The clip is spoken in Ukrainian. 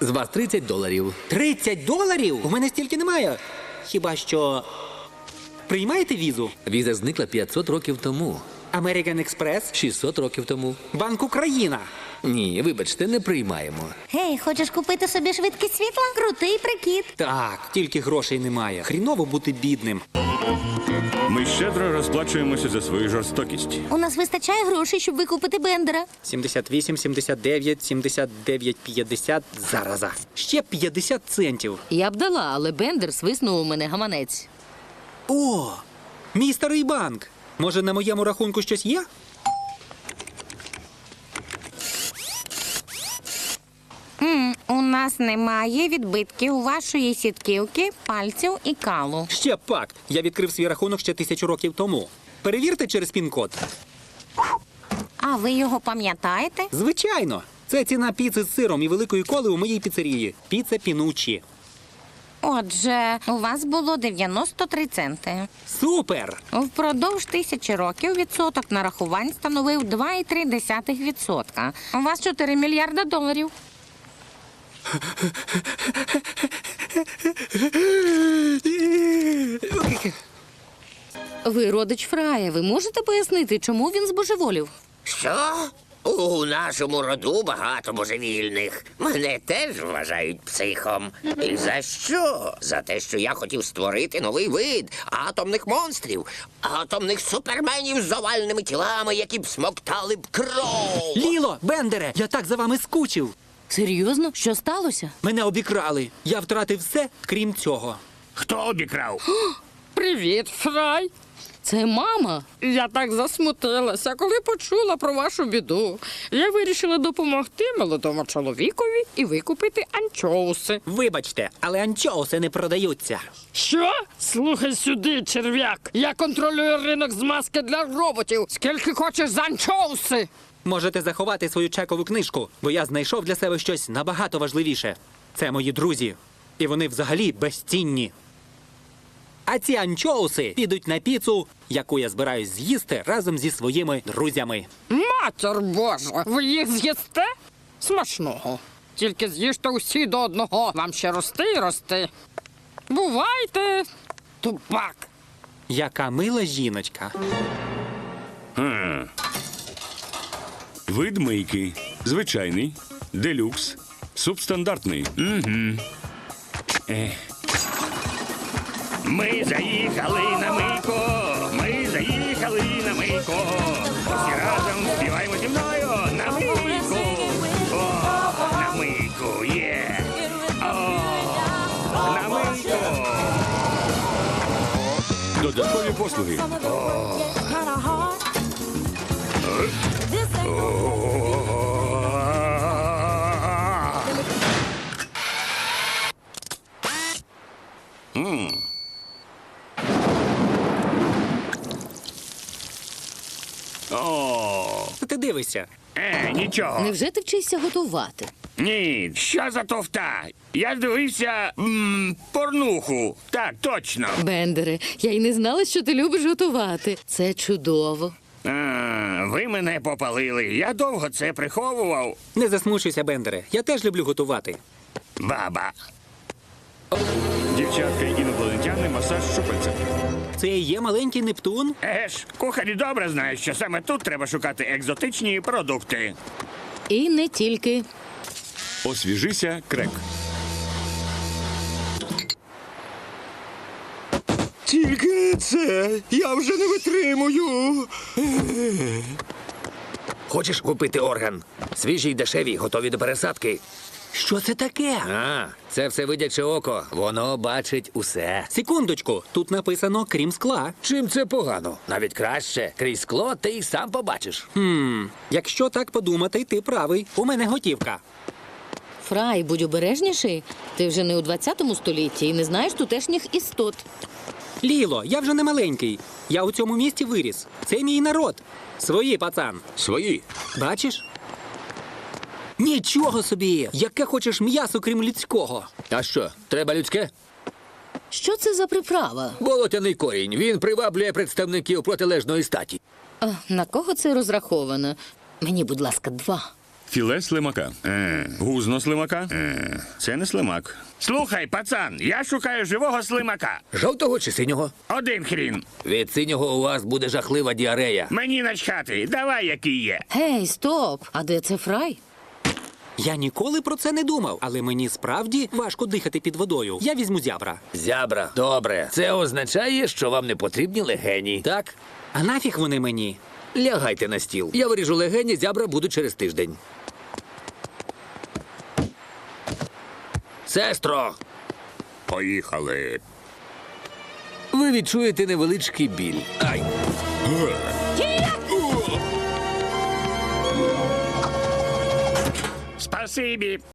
З вас 30 доларів. 30 доларів? У мене стільки немає. Хіба що. Приймаєте візу? Віза зникла 500 років тому, American Express? 600 років тому. Банк Україна. Ні, вибачте, не приймаємо. Гей, хочеш купити собі швидкість світла? Крутий прикид. Так, тільки грошей немає. Хріново бути бідним. Ми щедро розплачуємося за свою жорстокість. У нас вистачає грошей, щоб викупити бендера. 78, 79, 79, 50. Зараза. Ще 50 центів. Я б дала, але Бендер свиснув у мене гаманець. О! Мій старий банк. Може, на моєму рахунку щось є? У нас немає відбитків вашої сітківки, пальців і калу. Ще пак. Я відкрив свій рахунок ще тисячу років тому. Перевірте через пін-код. А ви його пам'ятаєте? Звичайно. Це ціна піци з сиром і великої коли у моїй піцерії. Піца Пінучі. Отже, у вас було 93 центи. Супер! Впродовж тисячі років відсоток нарахувань становив 2,3%. У вас 4 мільярда доларів. Ви родич Фрая. Ви можете пояснити, чому він збожеволів? Що? У нашому роду багато божевільних. Мене теж вважають психом. І за що? За те, що я хотів створити новий вид атомних монстрів, атомних суперменів з овальними тілами, які б смоктали б кров. Ліло, Бендере, я так за вами скучив. Серйозно? Що сталося? Мене обікрали. Я втратив все, крім цього. Хто обікрав? Привіт, Фрай. Це мама. Я так засмутилася, коли почула про вашу біду. Я вирішила допомогти молодому чоловікові і викупити анчоуси. Вибачте, але анчоуси не продаються. Що? Слухай сюди, черв'як. Я контролюю ринок з маски для роботів. Скільки хочеш за анчоуси? Можете заховати свою чекову книжку, бо я знайшов для себе щось набагато важливіше. Це мої друзі. І вони взагалі безцінні. А ці анчоуси підуть на піцу, яку я збираюсь з'їсти разом зі своїми друзями. Матір Божа, ви їх з'їсте? Смачного. Тільки з'їжте усі до одного. Вам ще рости і рости. Бувайте, тупак. Яка мила жіночка. Вид мийки. Звичайний, делюкс, субстандартний. Угу. Ех. Ми заїхали на мийку. Ми заїхали на мийку. Всі разом співаємо зі мною на мийку. О, на мийку, є. О, на мийку. Додаткові послуги. О, Ти дивишся. е, нічого. Невже ти вчишся готувати? Ні, що за тофта? Я дивився м, порнуху. Так, точно. Бендере, я й не знала, що ти любиш готувати. Це чудово. А, ви мене попалили. Я довго це приховував. Не засмучуйся, Бендере. Я теж люблю готувати. Баба. Дівчатка інопланетяни, масаж щупальця. Це і є маленький Нептун. Ж, кухарі добре знають, що саме тут треба шукати екзотичні продукти. І не тільки. Освіжися, крек. Тільки це я вже не витримую. Хочеш купити орган? Свіжі й дешеві, готові до пересадки. Що це таке? А, це все видяче око. Воно бачить усе. Секундочку, тут написано крім скла. Чим це погано? Навіть краще. Крізь скло ти й сам побачиш. Якщо так подумати, ти правий. У мене готівка. Фрай, будь обережніший. Ти вже не у 20 столітті і не знаєш тутешніх істот. Ліло, я вже не маленький. Я у цьому місті виріс. Це мій народ. Свої, пацан. Свої. Бачиш? Нічого собі! Яке хочеш м'ясо, крім людського? А що, треба людське? Що це за приправа? Болотяний корінь. Він приваблює представників протилежної статі. А, на кого це розраховано? Мені, будь ласка, два. Філе слимака. Е. Гузно слимака. Е. Це не слимак. Слухай, пацан, я шукаю живого слимака. Жовтого чи синього? Один хрін. Від синього у вас буде жахлива діарея. Мені начхати. Давай, який є. Гей, стоп! А де це фрай? Я ніколи про це не думав, але мені справді важко дихати під водою. Я візьму зябра. Зябра. Добре. Це означає, що вам не потрібні легені. Так? А нафіг вони мені? Лягайте на стіл. Я виріжу легені, зябра будуть через тиждень. Сестро, Поїхали. ви відчуєте невеличкий біль. Ай. Спасибі.